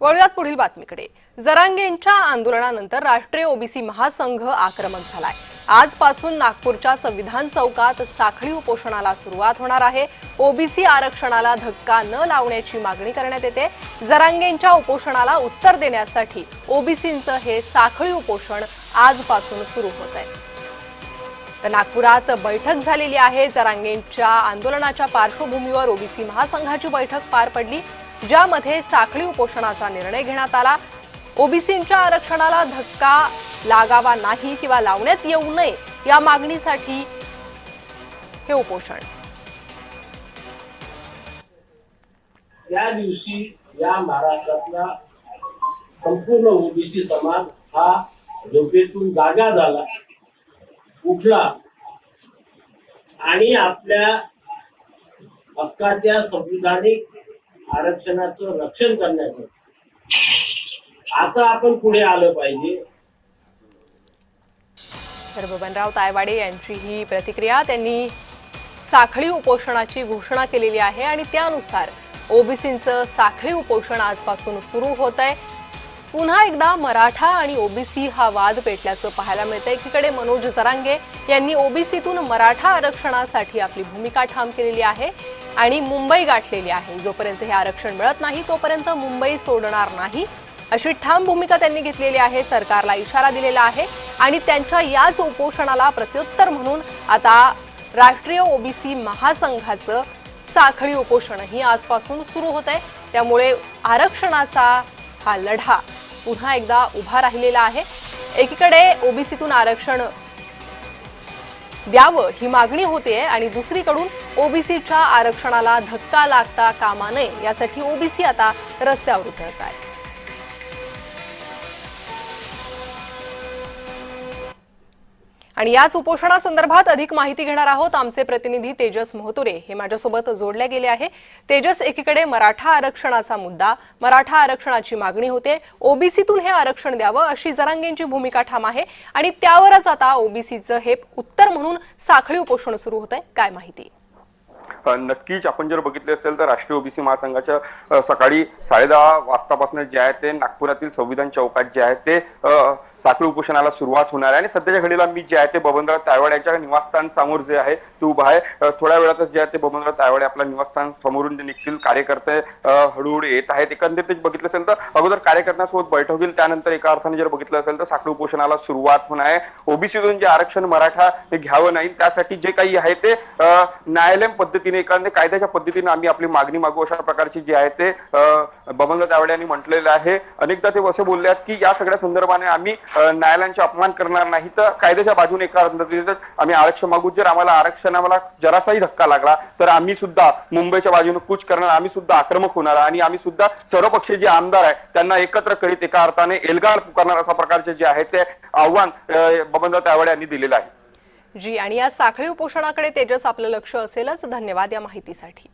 वळूयात पुढील बातमीकडे. जरांगेंच्या आंदोलनानंतर राष्ट्रीय ओबीसी महासंघ आक्रमक झालाय. आजपासून नागपूरच्या संविधान चौकात साखळी उपोषणाला सुरुवात होणार आहे. ओबीसी आरक्षणाला धक्का न लावण्याची मागणी करण्यात येते. जरांगेंच्या उपोषणाला उत्तर देण्यासाठी ओबीसींचं हे साखळी उपोषण आजपासून सुरू होत आहे. तर नागपुरात बैठक झालेली आहे. जरांगेंच्या आंदोलनाच्या पार्श्वभूमीवर ओबीसी महासंघाची बैठक पार पडली. ज्यामध्ये साखळी उपोषणाचा निर्णय घेण्यात आला. ओबीसींच्या आरक्षणाला धक्का लागावा नाही किंवा लावण्यात येऊ नये या मागणीसाठी हे उपोषण. या दिवशी या महाराष्ट्रातला संपूर्ण ओबीसी समाज हा झोपेतून जागा झाला उठला आणि आपल्या हक्काच्या संविधानिक आरक्षणाचं रक्षण करण्याचं. आता आपण पुढे आलं पाहिजे. तर बबनराव तायवाडे यांची ही प्रतिक्रिया त्यांनी साखळी उपोषणाची घोषणा केलेली आहे आणि त्यानुसार ओबीसींचं साखळी उपोषण आजपासून सुरू होत आहे. पुन्हा एकदा मराठा आणि ओबीसी हा वाद पेटल्याचं पाहायला मिळतं एकीकडे मनोज जरांगे यांनी ओबीसीतून मराठा आरक्षणासाठी आपली भूमिका ठाम केलेली आहे. आणि मुंबई गाठलेली आहे. जोपर्यंत हे आरक्षण मिळत नाही तोपर्यंत मुंबई सोडणार नाही. अशी ठाम भूमिका त्यांनी घेतलेली आहे. सरकारला इशारा दिलेला आहे. आणि त्यांच्या याच उपोषणाला प्रत्युत्तर म्हणून आता राष्ट्रीय ओबीसी महासंघाचं साखळी उपोषणही आजपासून सुरू होत आहे. त्यामुळे आरक्षणाचा हा लढा पुन्हा एकदा उभा राहिलेला आहे. एकीकडे ओबीसीतून आरक्षण द्यावं ही मागणी होते आणि दुसरीकडून ओबीसीच्या आरक्षणाला धक्का लागता कामा नये यासाठी ओबीसी आता रस्त्यावर उतरत आहे आणि याच उपोषणासंदर्भात अधिक माहिती घेणार आहोत आमचे प्रतिनिधी तेजस मोहतुरे. हे माझ्यासोबत जोडले गेले आहे. तेजस एकीकडे मराठा आरक्षणाचा मुद्दा मराठा आरक्षणाची मागणी होते. ओबीसीतून हे आरक्षण द्यावं अशी जरांगेंची भूमिका ठाम आहे. आणि त्यावरच आता ओबीसीचं हे उत्तर म्हणून साखळी उपोषण सुरू होत आहे. काय माहिती? नक्कीच. आपण जर बघितले असेल तर राष्ट्रीय ओबीसी महासंघाच्या सकाळी सकाळी साडेदहा वाजतापासून जे आहे ते नागपुरातील संविधान चौकात जे आहे ते साखळी उपोषणाला सुरुवात होणार आहे. आणि सध्याच्या घडीला मी जे आहे ते बबनराव तायवाड यांच्या निवासस्थान समोर जे आहे ते उभं आहे. थोड्या वेळातच जे आहे ते बबनराव तायवाडे आपल्या निवासस्थान समोरून जे निघतील कार्यकर्ते हळूहळू येत आहेत. एकंदरीत बघितलं असेल तर अगोदर कार्यकर्त्यांसोबत बैठक होईल. त्यानंतर एका अर्थाने जर बघितलं असेल तर साखळी उपोषणाला सुरुवात होणार आहे. ओबीसीतून जे आरक्षण मराठा हे घ्यावं नाही त्यासाठी जे काही आहे ते न्यायालयीन पद्धतीने एखाद्या कायद्याच्या पद्धतीने आम्ही आपली मागणी मागू अशा प्रकारची जी आहे ते बबनराव तावडे यांनी म्हटलेलं आहे. अनेकदा ते असे बोलले आहेत की या सगळ्या संदर्भाने आम्ही न्यायालयांचे अपमान करणार नाही तर कायद्याच्या बाजूने एका आम्ही आरक्षण मागू. जर आम्हाला आरक्षणाला जरासाही धक्का लागला तर आम्ही सुद्धा मुंबईच्या बाजूने कूच करणार आम्ही सुद्धा आक्रमक होणार आणि आम्ही सुद्धा सर्वपक्षीय जे आमदार आहे त्यांना एकत्र करीत एका अर्थाने एल्गार पुकारणार अशा प्रकारचे जे आहे ते आव्हान बबनराव तावडे यांनी दिलेलं आहे. जी आणि या साखळी उपोषणाकडे तेजस आपलं लक्ष असेलच. धन्यवाद या माहितीसाठी.